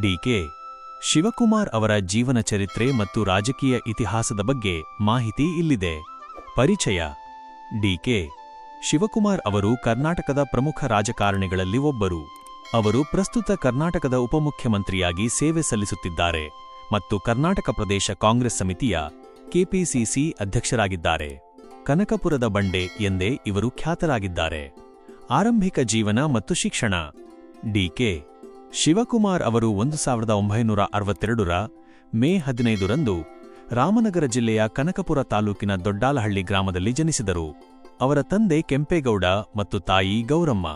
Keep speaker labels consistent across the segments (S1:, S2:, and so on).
S1: DK Shivakumar ಅವರ ಜೀವನ ಚರಿತ್ರೆ ಮತ್ತು ರಾಜಕೀಯ ಇತಿಹಾಸದ ಬಗ್ಗೆ ಮಾಹಿತಿ ಇಲ್ಲಿದೆ. ಪರಿಚಯ. ಡಿಕೆ ಶಿವಕುಮಾರ್ ಅವರು ಕರ್ನಾಟಕದ ಪ್ರಮುಖ ರಾಜಕಾರಣಿಗಳಲ್ಲಿ ಒಬ್ಬರು. ಅವರು ಪ್ರಸ್ತುತ ಕರ್ನಾಟಕದ ಉಪಮುಖ್ಯಮಂತ್ರಿಯಾಗಿ ಸೇವೆ ಸಲ್ಲಿಸುತ್ತಿದ್ದಾರೆ ಮತ್ತು ಕರ್ನಾಟಕ ಪ್ರದೇಶ ಕಾಂಗ್ರೆಸ್ ಸಮಿತಿಯ ಕೆಪಿಸಿಸಿ ಅಧ್ಯಕ್ಷರಾಗಿದ್ದಾರೆ. ಕನಕಪುರದ ಬಂಡೆ ಎಂದೇ ಇವರು ಖ್ಯಾತರಾಗಿದ್ದಾರೆ. ಆರಂಭಿಕ ಜೀವನ ಮತ್ತು ಶಿಕ್ಷಣ. ಡಿಕೆ ಶಿವಕುಮಾರ್ ಅವರು ಒಂದು ಸಾವಿರದ ಒಂಬೈನೂರ ಅರವತ್ತೆರಡರ ಮೇ ಹದಿನೈದರಂದು ರಾಮನಗರ ಜಿಲ್ಲೆಯ ಕನಕಪುರ ತಾಲೂಕಿನ ದೊಡ್ಡಾಲಹಳ್ಳಿ ಗ್ರಾಮದಲ್ಲಿ ಜನಿಸಿದರು. ಅವರ ತಂದೆ ಕೆಂಪೇಗೌಡ ಮತ್ತು ತಾಯಿ ಗೌರಮ್ಮ.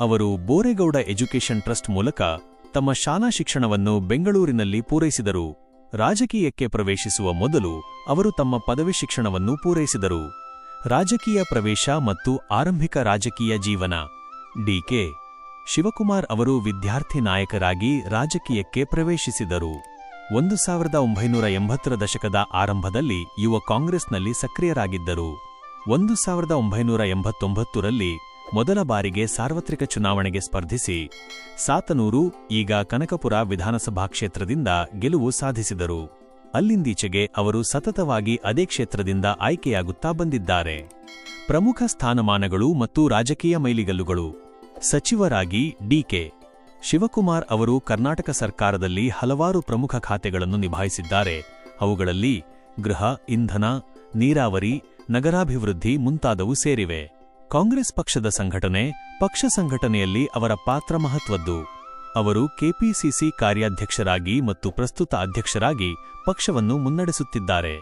S1: ಅವರು ಬೋರೆಗೌಡ ಎಜುಕೇಷನ್ ಟ್ರಸ್ಟ್ ಮೂಲಕ ತಮ್ಮ ಶಾಲಾ ಶಿಕ್ಷಣವನ್ನು ಬೆಂಗಳೂರಿನಲ್ಲಿ ಪೂರೈಸಿದರು. ರಾಜಕೀಯಕ್ಕೆ ಪ್ರವೇಶಿಸುವ ಮೊದಲು ಅವರು ತಮ್ಮ ಪದವಿ ಶಿಕ್ಷಣವನ್ನು ಪೂರೈಸಿದರು. ರಾಜಕೀಯ ಪ್ರವೇಶ ಮತ್ತು ಆರಂಭಿಕ ರಾಜಕೀಯ ಜೀವನ. ಡಿಕೆ ಶಿವಕುಮಾರ್ ಅವರು ವಿದ್ಯಾರ್ಥಿ ನಾಯಕರಾಗಿ ರಾಜಕೀಯಕ್ಕೆ ಪ್ರವೇಶಿಸಿದರು. ಒಂದು ಸಾವಿರದ ಒಂಬೈನೂರ ಎಂಬತ್ತರ ದಶಕದ ಆರಂಭದಲ್ಲಿ ಯುವ ಕಾಂಗ್ರೆಸ್ನಲ್ಲಿ ಸಕ್ರಿಯರಾಗಿದ್ದರು. ಒಂದು ಸಾವಿರದ ಒಂಬೈನೂರ ಎಂಬತ್ತೊಂಬತ್ತರಲ್ಲಿ ಮೊದಲ ಬಾರಿಗೆ ಸಾರ್ವತ್ರಿಕ ಚುನಾವಣೆಗೆ ಸ್ಪರ್ಧಿಸಿ ಸಾತನೂರು, ಈಗ ಕನಕಪುರ ವಿಧಾನಸಭಾ ಕ್ಷೇತ್ರದಿಂದ ಗೆಲುವು ಸಾಧಿಸಿದರು. ಅಲ್ಲಿಂದೀಚೆಗೆ ಅವರು ಸತತವಾಗಿ ಅದೇ ಕ್ಷೇತ್ರದಿಂದ ಆಯ್ಕೆಯಾಗುತ್ತಾ ಬಂದಿದ್ದಾರೆ. ಪ್ರಮುಖ ಸ್ಥಾನಮಾನಗಳು ಮತ್ತು ರಾಜಕೀಯ ಮೈಲಿಗಲ್ಲುಗಳು. ಸಚಿವರಾಗಿ ಡಿಕೆ ಶಿವಕುಮಾರ್ ಅವರು ಕರ್ನಾಟಕ ಸರ್ಕಾರದಲ್ಲಿ ಹಲವಾರು ಪ್ರಮುಖ ಖಾತೆಗಳನ್ನು ನಿಭಾಯಿಸಿದ್ದಾರೆ. ಅವುಗಳಲ್ಲಿ ಗೃಹ, ಇಂಧನ, ನೀರಾವರಿ, ನಗರಾಭಿವೃದ್ಧಿ ಮುಂತಾದವು ಸೇರಿವೆ. ಕಾಂಗ್ರೆಸ್ ಪಕ್ಷದ ಸಂಘಟನೆ ಪಕ್ಷ ಸಂಘಟನೆಯಲ್ಲಿ ಅವರ ಪಾತ್ರ ಮಹತ್ವದ್ದು. ಅವರು ಕೆಪಿಸಿಸಿ ಕಾರ್ಯಾಧ್ಯಕ್ಷರಾಗಿ ಮತ್ತು ಪ್ರಸ್ತುತ ಅಧ್ಯಕ್ಷರಾಗಿ ಪಕ್ಷವನ್ನು ಮುನ್ನಡೆಸುತ್ತಿದ್ದಾರೆ.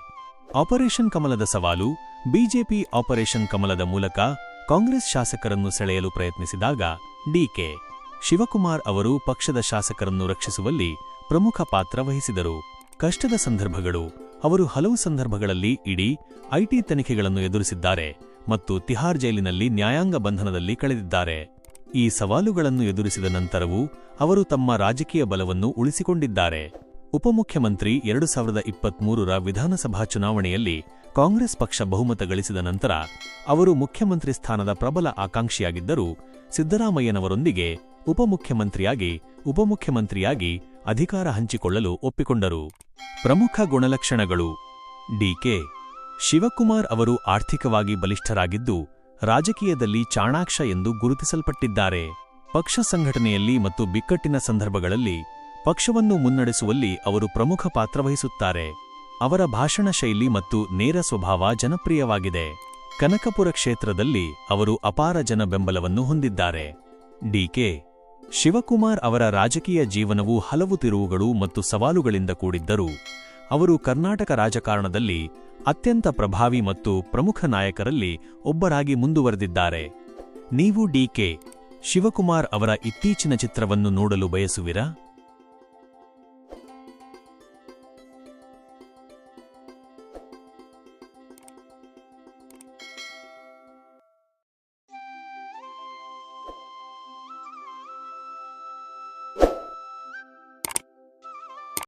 S1: ಆಪರೇಷನ್ ಕಮಲದ ಸವಾಲು ಬಿಜೆಪಿ ಆಪರೇಷನ್ ಕಮಲದ ಮೂಲಕ ಕಾಂಗ್ರೆಸ್ ಶಾಸಕರನ್ನು ಸೆಳೆಯಲು ಪ್ರಯತ್ನಿಸಿದಾಗ ಡಿಕೆ ಶಿವಕುಮಾರ್ ಅವರು ಪಕ್ಷದ ಶಾಸಕರನ್ನು ರಕ್ಷಿಸುವಲ್ಲಿ ಪ್ರಮುಖ ಪಾತ್ರ ವಹಿಸಿದರು. ಕಷ್ಟದ ಸಂದರ್ಭಗಳು, ಅವರು ಹಲವು ಸಂದರ್ಭಗಳಲ್ಲಿ ಇಡೀ ಐಟಿ ತನಿಖೆಗಳನ್ನು ಎದುರಿಸಿದ್ದಾರೆ ಮತ್ತು ತಿಹಾರ್ ಜೈಲಿನಲ್ಲಿ ನ್ಯಾಯಾಂಗ ಬಂಧನದಲ್ಲಿ ಕಳೆದಿದ್ದಾರೆ. ಈ ಸವಾಲುಗಳನ್ನು ಎದುರಿಸಿದ ನಂತರವೂ ಅವರು ತಮ್ಮ ರಾಜಕೀಯ ಬಲವನ್ನು ಉಳಿಸಿಕೊಂಡಿದ್ದಾರೆ. ಉಪಮುಖ್ಯಮಂತ್ರಿ ಎರಡು ಸಾವಿರದ ಇಪ್ಪತ್ಮೂರರ ವಿಧಾನಸಭಾ ಚುನಾವಣೆಯಲ್ಲಿ ಕಾಂಗ್ರೆಸ್ ಪಕ್ಷ ಬಹುಮತ ಗಳಿಸಿದ ನಂತರ ಅವರು ಮುಖ್ಯಮಂತ್ರಿ ಸ್ಥಾನದ ಪ್ರಬಲ ಆಕಾಂಕ್ಷಿಯಾಗಿದ್ದರೂ ಸಿದ್ದರಾಮಯ್ಯನವರೊಂದಿಗೆ ಉಪಮುಖ್ಯಮಂತ್ರಿಯಾಗಿ ಉಪಮುಖ್ಯಮಂತ್ರಿಯಾಗಿ ಅಧಿಕಾರ ಹಂಚಿಕೊಳ್ಳಲು ಒಪ್ಪಿಕೊಂಡರು. ಪ್ರಮುಖ ಗುಣಲಕ್ಷಣಗಳು. ಡಿಕೆ ಶಿವಕುಮಾರ್ ಅವರು ಆರ್ಥಿಕವಾಗಿ ಬಲಿಷ್ಠರಾಗಿದ್ದು, ರಾಜಕೀಯದಲ್ಲಿ ಚಾಣಾಕ್ಷ ಎಂದು ಗುರುತಿಸಲ್ಪಟ್ಟಿದ್ದಾರೆ. ಪಕ್ಷ ಸಂಘಟನೆಯಲ್ಲಿ ಮತ್ತು ಬಿಕ್ಕಟ್ಟಿನ ಸಂದರ್ಭಗಳಲ್ಲಿ ಪಕ್ಷವನ್ನು ಮುನ್ನಡೆಸುವಲ್ಲಿ ಅವರು ಪ್ರಮುಖ ಪಾತ್ರ ವಹಿಸುತ್ತಾರೆ ಅವರ ಭಾಷಣ ಶೈಲಿ ಮತ್ತು ನೇರ ಸ್ವಭಾವ ಜನಪ್ರಿಯವಾಗಿದೆ. ಕನಕಪುರ ಕ್ಷೇತ್ರದಲ್ಲಿ ಅವರು ಅಪಾರ ಜನ ಬೆಂಬಲವನ್ನು ಹೊಂದಿದ್ದಾರೆ. ಡಿಕೆ ಶಿವಕುಮಾರ್ ಅವರ ರಾಜಕೀಯ ಜೀವನವು ಹಲವು ತಿರುವುಗಳು ಮತ್ತು ಸವಾಲುಗಳಿಂದ ಕೂಡಿದ್ದರೂ, ಅವರು ಕರ್ನಾಟಕ ರಾಜಕಾರಣದಲ್ಲಿ ಅತ್ಯಂತ ಪ್ರಭಾವಿ ಮತ್ತು ಪ್ರಮುಖ ನಾಯಕರಲ್ಲಿ ಒಬ್ಬರಾಗಿ ಮುಂದುವರೆದಿದ್ದಾರೆ. ನೀವು ಡಿಕೆ ಶಿವಕುಮಾರ್ ಅವರ ಇತ್ತೀಚಿನ ಚಿತ್ರವನ್ನು ನೋಡಲು ಬಯಸುವಿರಾ?